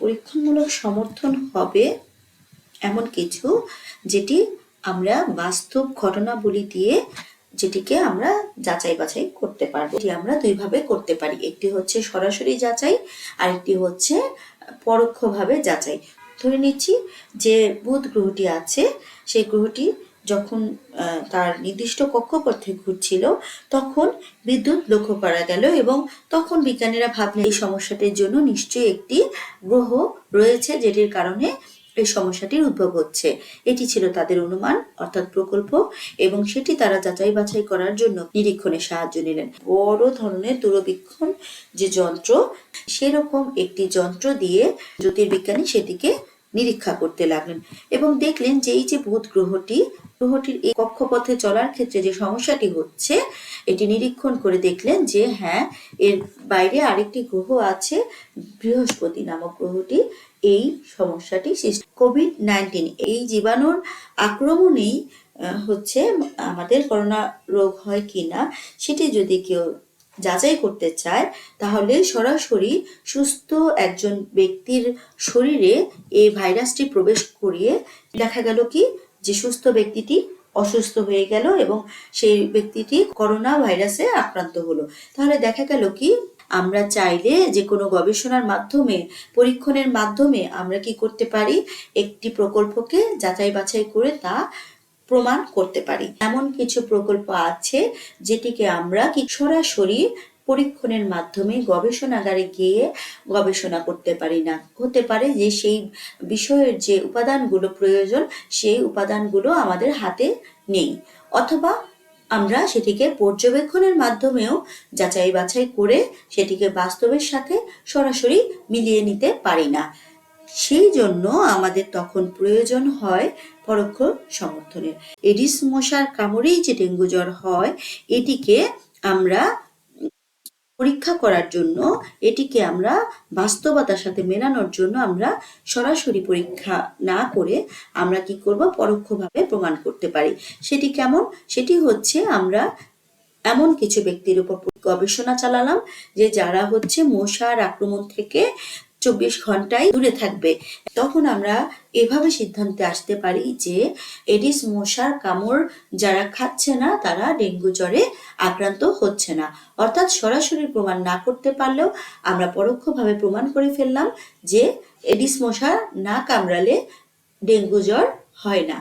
পরীক্ষামূলক সমর্থন হবে এমন কিছু যেটি আমরা বাস্তব ঘটনাবলী দিয়ে যেটিকে আমরা যাচাই বাছাই করতে পারব। এটি আমরা দুইভাবে করতে পারি। একটি হচ্ছে সরাসরি যাচাই আর একটি হচ্ছে পরোক্ষভাবে যাচাই। ধরে নিচ্ছি যে বুধ গ্রহটি আছে, সেই গ্রহটি যখন তার নির্দিষ্ট কক্ষপথে ঘুরছিল, তখন বিদ্যুৎ লক্ষ্য করা গেল এবং তখন বিজ্ঞানীরা ভাবলেন এই সমস্যাটির জন্য নিশ্চয়ই একটি গ্রহ রয়েছে যেটির কারণে এই সমস্যাটির উদ্ভব হচ্ছে। এটি ছিল তাদের অনুমান, অর্থাৎ প্রকল্প, এবং সেটি তারা যাচাই বাছাই করার জন্য নিরীক্ষণের সাহায্য নিলেন। বড় ধরনের দূরবীক্ষণ যে যন্ত্র, সেরকম একটি যন্ত্র দিয়ে জ্যোতির্বিজ্ঞানী সেটিকে নিরীক্ষা করতে লাগলেন এবং দেখলেন যে এই যে বুধ গ্রহটি গ্রহটির এই কক্ষপথে চলার ক্ষেত্রে যে সমস্যাটি হচ্ছে, এটি নিরীক্ষণ করে দেখলেন যে হ্যাঁ এর বাইরে আরেকটি গ্রহ আছে, বৃহস্পতি নামক গ্রহটি। এই সমস্যাটি সৃষ্টি কোভিড নাইন্টিন এই জীবাণুর আক্রমণেই হচ্ছে আমাদের করোনা রোগ হয় কিনা, সেটি যদি কেউ যাচাই করতে চায়, তাহলে সরাসরি সুস্থ একজন ব্যক্তির শরীরে এই ভাইরাসটি প্রবেশ করিয়ে দেখা গেল কি যে সুস্থ ব্যক্তিটি অসুস্থ হয়ে গেল এবং সেই ব্যক্তিটি করোনা ভাইরাসে আক্রান্ত হলো। তাহলে দেখা গেল কি, আমরা চাইলে যে কোনো গবেষণার মাধ্যমে, পরীক্ষণের মাধ্যমে আমরা কি করতে পারি? একটি প্রকল্পকে যাচাই বাছাই করে তা প্রমাণ করতে পারি। এমন কিছু প্রকল্প আছে যেটিকে আমরা কি সরাসরি পরীক্ষণের মাধ্যমে গবেষণাগারে গিয়ে গবেষণা করতে পারি না। হতে পারে যে সেই বিষয়ের যে উপাদানগুলো প্রয়োজন, সেই উপাদানগুলো আমাদের হাতে নেই। অথবা আমরা সেটিকে পর্যবেক্ষণের মাধ্যমেও যাচাই বাছাই করে সেটিকে বাস্তবের সাথে সরাসরি মিলিয়ে নিতে পারি না। সেই জন্য আমাদের তখন প্রয়োজন হয় পরোক্ষ সমর্থনের। এডিস মশার কামড়েই যে ডেঙ্গু জ্বর হয়, এটিকে আমরা পরীক্ষা করার জন্য এটিকে আমরা বাস্তবতার সাথে মেলানোর জন্য আমরা সরাসরি পরীক্ষা না করে আমরা কি করব? পরোক্ষভাবে প্রমাণ করতে পারি। সেটি কেমন? সেটি হচ্ছে আমরা এমন কিছু ব্যক্তির উপর গবেষণা চালালাম যে যারা হচ্ছে মশার আক্রমণ থেকে চব্বিশ ঘন্টায় দূরে থাকবে। তখন আমরা এভাবে সিদ্ধান্তে আসতে পারি যে, এডিস, মশার কামড় যারা খাচ্ছে না, তারা ডেঙ্গু জ্বরে আক্রান্ত হচ্ছে না। অর্থাৎ সরাসরি প্রমাণ না করতে পারলেও আমরা পরোক্ষভাবে প্রমাণ করে ফেললাম যে, এডিস মশা না কামড়ালে ডেঙ্গু জ্বর হয় না।